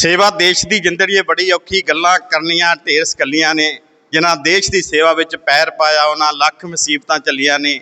ਸੇਵਾ ਦੇਸ਼ ਦੀ ਜ਼ਿੰਦਗੀ ਇਹ ਬੜੀ ਔਖੀ ਗੱਲਾਂ ਕਰਨੀਆਂ, ਢੇਰ ਸਕੱਲੀਆਂ ਨੇ। ਜਿਨ੍ਹਾਂ ਦੇਸ਼ ਦੀ ਸੇਵਾ ਵਿੱਚ ਪੈਰ ਪਾਇਆ, ਉਹਨਾਂ ਲੱਖ ਮੁਸੀਬਤਾਂ ਚੱਲੀਆਂ ਨੇ।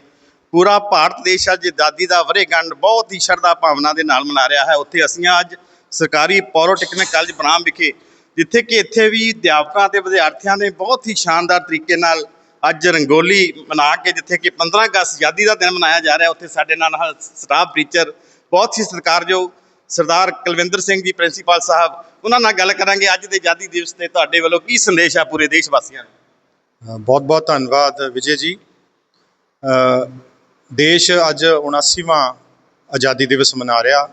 ਪੂਰਾ ਭਾਰਤ ਦੇਸ਼ ਅੱਜ ਆਜ਼ਾਦੀ ਦਾ ਵਰੇਗੰਢ ਬਹੁਤ ਹੀ ਸ਼ਰਧਾ ਭਾਵਨਾ ਦੇ ਨਾਲ ਮਨਾ ਰਿਹਾ ਹੈ। ਉੱਥੇ ਅਸੀਂ ਅੱਜ ਸਰਕਾਰੀ ਪੋਲੀਟੈਕਨਿਕ ਕਾਲਜ ਬਰਾਮ ਵਿਖੇ, ਜਿੱਥੇ ਕਿ ਇੱਥੇ ਵੀ ਅਧਿਆਪਕਾਂ ਤੇ ਵਿਦਿਆਰਥੀਆਂ ਨੇ ਬਹੁਤ ਹੀ ਸ਼ਾਨਦਾਰ ਤਰੀਕੇ ਨਾਲ ਅੱਜ ਰੰਗੋਲੀ ਮਨਾ ਕੇ, ਜਿੱਥੇ ਕਿ 15 ਅਗਸਤ ਆਜ਼ਾਦੀ ਦਾ ਦਿਨ ਮਨਾਇਆ ਜਾ ਰਿਹਾ। ਉੱਥੇ ਸਾਡੇ ਨਾਲ ਹਨ ਸਟਾਫ ਟੀਚਰ, ਬਹੁਤ ਹੀ ਸਤਿਕਾਰਯੋਗ ਸਰਦਾਰ ਕੁਲਵਿੰਦਰ ਸਿੰਘ ਜੀ, ਪ੍ਰਿੰਸੀਪਲ ਸਾਹਿਬ, ਉਹਨਾਂ ਨਾਲ ਗੱਲ ਕਰਾਂਗੇ ਅੱਜ ਦੇ ਆਜ਼ਾਦੀ ਦਿਵਸ ਤੇ ਤੁਹਾਡੇ ਵੱਲੋਂ ਕੀ ਸੰਦੇਸ਼ ਆ ਪੂਰੇ ਦੇਸ਼ ਵਾਸੀਆਂ ਨੂੰ ਬਹੁਤ ਬਹੁਤ ਧੰਨਵਾਦ ਵਿਜੇ ਜੀ। ਦੇਸ਼ ਅੱਜ 79ਵਾਂ ਆਜ਼ਾਦੀ ਦਿਵਸ ਮਨਾ ਰਿਹਾ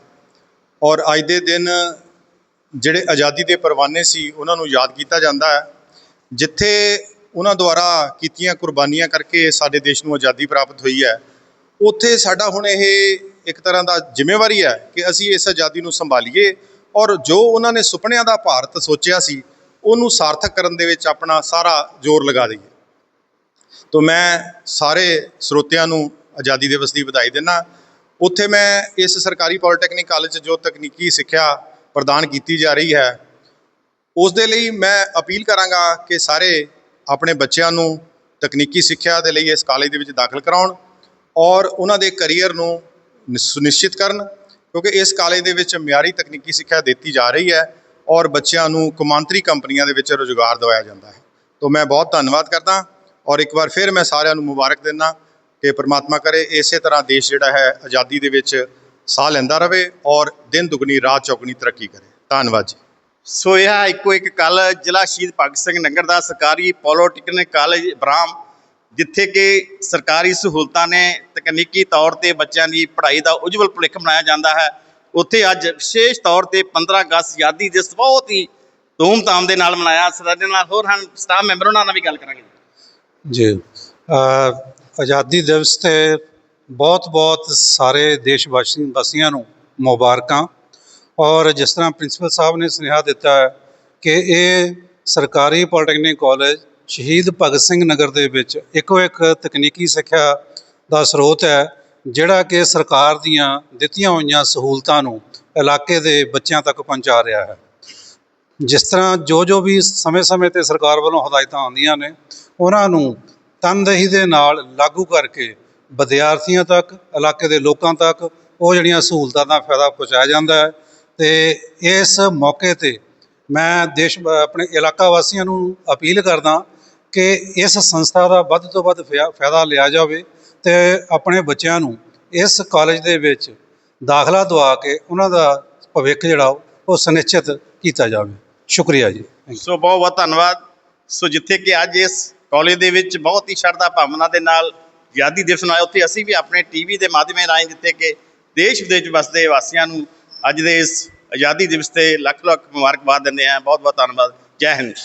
ਔਰ ਅੱਜ ਦੇ ਦਿਨ ਜਿਹੜੇ ਆਜ਼ਾਦੀ ਦੇ ਪਰਵਾਨੇ ਸੀ ਉਹਨਾਂ ਨੂੰ ਯਾਦ ਕੀਤਾ ਜਾਂਦਾ ਹੈ, ਜਿੱਥੇ ਉਹਨਾਂ ਦੁਆਰਾ ਕੀਤੀਆਂ ਕੁਰਬਾਨੀਆਂ ਕਰਕੇ ਸਾਡੇ ਦੇਸ਼ ਨੂੰ ਆਜ਼ਾਦੀ ਪ੍ਰਾਪਤ ਹੋਈ ਹੈ, ਉੱਥੇ ਸਾਡਾ ਹੁਣ ਇਹ ਇੱਕ ਤਰ੍ਹਾਂ ਦਾ ਜ਼ਿੰਮੇਵਾਰੀ ਹੈ ਕਿ ਅਸੀਂ ਇਸ ਆਜ਼ਾਦੀ ਨੂੰ ਸੰਭਾਲੀਏ ਔਰ ਜੋ ਉਹਨਾਂ ਨੇ ਸੁਪਨਿਆਂ ਦਾ ਭਾਰਤ ਸੋਚਿਆ ਸੀ, ਉਹਨੂੰ ਸਾਰਥਕ ਕਰਨ ਦੇ ਵਿੱਚ ਆਪਣਾ ਸਾਰਾ ਜ਼ੋਰ ਲਗਾ ਦਈਏ। ਤੋ ਮੈਂ ਸਾਰੇ ਸਰੋਤਿਆਂ ਨੂੰ ਆਜ਼ਾਦੀ ਦਿਵਸ ਦੀ ਵਧਾਈ ਦਿੰਦਾ ਉੱਥੇ ਮੈਂ ਇਸ ਸਰਕਾਰੀ ਪੋਲੀਟੈਕਨਿਕ ਕਾਲਜ 'ਚ ਜੋ ਤਕਨੀਕੀ ਸਿੱਖਿਆ ਪ੍ਰਦਾਨ ਕੀਤੀ ਜਾ ਰਹੀ ਹੈ, ਉਸ ਦੇ ਲਈ ਮੈਂ ਅਪੀਲ ਕਰਾਂਗਾ ਕਿ ਸਾਰੇ ਆਪਣੇ ਬੱਚਿਆਂ ਨੂੰ ਤਕਨੀਕੀ ਸਿੱਖਿਆ ਦੇ ਲਈ ਇਸ ਕਾਲਜ ਦੇ ਵਿੱਚ ਦਾਖਲ ਕਰਾਉਣ ਔਰ ਉਹਨਾਂ ਦੇ ਕੈਰੀਅਰ ਨੂੰ ਸੁਨਿਸ਼ਚਿਤ ਕਰਨ, ਕਿਉਂਕਿ ਇਸ ਕਾਲਜ ਦੇ ਵਿੱਚ ਮਿਆਰੀ ਤਕਨੀਕੀ ਸਿੱਖਿਆ ਦਿੱਤੀ ਜਾ ਰਹੀ ਹੈ ਔਰ ਬੱਚਿਆਂ ਨੂੰ ਕੌਮਾਂਤਰੀ ਕੰਪਨੀਆਂ ਦੇ ਵਿੱਚ ਰੁਜ਼ਗਾਰ ਦਿਵਾਇਆ ਜਾਂਦਾ ਹੈ। ਤੋਂ ਮੈਂ ਬਹੁਤ ਧੰਨਵਾਦ ਕਰਦਾ ਔਰ ਇੱਕ ਵਾਰ ਫਿਰ ਮੈਂ ਸਾਰਿਆਂ ਨੂੰ ਮੁਬਾਰਕ ਦਿੰਦਾ ਕਿ ਪ੍ਰਮਾਤਮਾ ਕਰੇ ਇਸੇ ਤਰ੍ਹਾਂ ਦੇਸ਼ ਜਿਹੜਾ ਹੈ ਆਜ਼ਾਦੀ ਦੇ ਵਿੱਚ ਸਾਹ ਲੈਂਦਾ ਰਵੇ ਔਰ ਦਿਨ ਦੁਗਣੀ, ਰਾਤ ਚੌਗਣੀ ਤਰੱਕੀ ਕਰੇ। ਧੰਨਵਾਦ ਜੀ। ਸੋ ਇਹ ਇੱਕੋ ਇੱਕ ਕੱਲ ਜ਼ਿਲ੍ਹਾ ਸ਼ਹੀਦ ਭਗਤ ਸਿੰਘ ਨਗਰ ਦਾ ਸਰਕਾਰੀ ਪੋਲੀਟੈਕਨਿਕ ਕਾਲਜ ਬਰਾਮ ਜਿੱਥੇ ਕਿ ਸਰਕਾਰੀ ਸਹੂਲਤਾਂ ਨੇ ਤਕਨੀਕੀ ਤੌਰ ਤੇ ਬੱਚਿਆਂ ਦੀ ਪੜ੍ਹਾਈ ਦਾ ਉਜਵਲ ਭਵਿੱਖ ਬਣਾਇਆ ਜਾਂਦਾ ਹੈ। ਉੱਥੇ ਅੱਜ ਵਿਸ਼ੇਸ਼ ਤੌਰ ਤੇ 15 ਅਗਸਤ ਆਜ਼ਾਦੀ ਦਿਵਸ ਬਹੁਤ ਹੀ ਧੂਮਧਾਮ ਦੇ ਨਾਲ ਮਨਾਇਆ ਸਾਡੇ ਨਾਲ ਹੋਰ ਹਨ ਸਟਾਫ ਮੈਂਬਰ ਉਹਨਾਂ ਨਾਲ ਵੀ ਗੱਲ ਕਰਾਂਗੇ। ਜੀ ਆਜ਼ਾਦੀ ਦਿਵਸ ਤੇ ਬਹੁਤ ਬਹੁਤ ਸਾਰੇ ਦੇਸ਼ ਵਾਸੀ ਵਾਸੀਆਂ ਨੂੰ ਮੁਬਾਰਕਾਂ। ਔਰ ਜਿਸ ਤਰ੍ਹਾਂ ਪ੍ਰਿੰਸੀਪਲ ਸਾਹਿਬ ਨੇ ਸੁਨੇਹਾ ਦਿੱਤਾ ਹੈ ਕਿ ਇਹ ਸਰਕਾਰੀ ਪੋਲੀਟੈਕਨਿਕ ਕਾਲਜ ਸ਼ਹੀਦ ਭਗਤ ਸਿੰਘ ਨਗਰ ਦੇ ਵਿੱਚ ਇੱਕੋ ਇੱਕ ਤਕਨੀਕੀ ਸਿੱਖਿਆ ਦਾ ਸਰੋਤ ਹੈ, ਜਿਹੜਾ ਕਿ ਸਰਕਾਰ ਦੀਆਂ ਦਿੱਤੀਆਂ ਹੋਈਆਂ ਸਹੂਲਤਾਂ ਨੂੰ ਇਲਾਕੇ ਦੇ ਬੱਚਿਆਂ ਤੱਕ ਪਹੁੰਚਾ ਰਿਹਾ ਹੈ। ਜਿਸ ਤਰ੍ਹਾਂ ਜੋ ਜੋ ਵੀ ਸਮੇਂ-ਸਮੇਂ ਤੇ ਸਰਕਾਰ ਵੱਲੋਂ ਹਦਾਇਤਾਂ ਆਉਂਦੀਆਂ ਨੇ, ਉਹਨਾਂ ਨੂੰ ਤਨਦੇਹੀ ਦੇ ਨਾਲ ਲਾਗੂ ਕਰਕੇ ਵਿਦਿਆਰਥੀਆਂ ਤੱਕ, ਇਲਾਕੇ ਦੇ ਲੋਕਾਂ ਤੱਕ ਉਹ ਜਿਹੜੀਆਂ ਸਹੂਲਤਾਂ ਦਾ ਫਾਇਦਾ ਪਹੁੰਚਾਇਆ ਜਾਂਦਾ ਹੈ ਤੇ ਇਸ ਮੌਕੇ ਤੇ ਮੈਂ ਦੇਸ਼ ਆਪਣੇ ਇਲਾਕਾ ਵਾਸੀਆਂ ਨੂੰ ਅਪੀਲ ਕਰਦਾ ਕਿ ਇਸ ਸੰਸਥਾ ਦਾ ਵੱਧ ਤੋਂ ਵੱਧ ਫਿਆ- ਫਾਇਦਾ ਲਿਆ ਜਾਵੇ ਤੇ ਆਪਣੇ ਬੱਚਿਆਂ ਨੂੰ ਇਸ ਕਾਲਜ ਦੇ ਵਿੱਚ ਦਾਖਲਾ ਦਵਾ ਕੇ ਉਹਨਾਂ ਦਾ ਭਵਿੱਖ ਜਿਹੜਾ ਉਹ ਸੁਨਿਸ਼ਚਿਤ ਕੀਤਾ ਜਾਵੇ। ਸ਼ੁਕਰੀਆ ਜੀ। ਸੋ ਬਹੁਤ ਬਹੁਤ ਧੰਨਵਾਦ। ਸੋ ਜਿੱਥੇ ਕਿ ਅੱਜ ਇਸ ਕਾਲਜ ਦੇ ਵਿੱਚ ਬਹੁਤ ਹੀ ਸ਼ਰਧਾ ਭਾਵਨਾ ਦੇ ਨਾਲ ਆਜ਼ਾਦੀ ਦਿਵਸ ਮਨਾਇਆ, ਉੱਥੇ ਅਸੀਂ ਵੀ ਆਪਣੇ ਟੀਵੀ ਦੇ ਮਾਧਿਅਮ ਰਾਹੀਂ ਜਿੱਥੇ ਕਿ ਦੇਸ਼ ਵਿਦੇਸ਼ ਵਸਦੇ ਵਾਸੀਆਂ ਨੂੰ ਅੱਜ ਦੇ ਇਸ ਆਜ਼ਾਦੀ ਦਿਵਸ ਤੇ ਲੱਖ ਲੱਖ ਮੁਬਾਰਕਬਾਦ ਦਿੰਦੇ ਹਾਂ। ਬਹੁਤ ਬਹੁਤ ਧੰਨਵਾਦ। ਜੈ ਹਿੰਦ।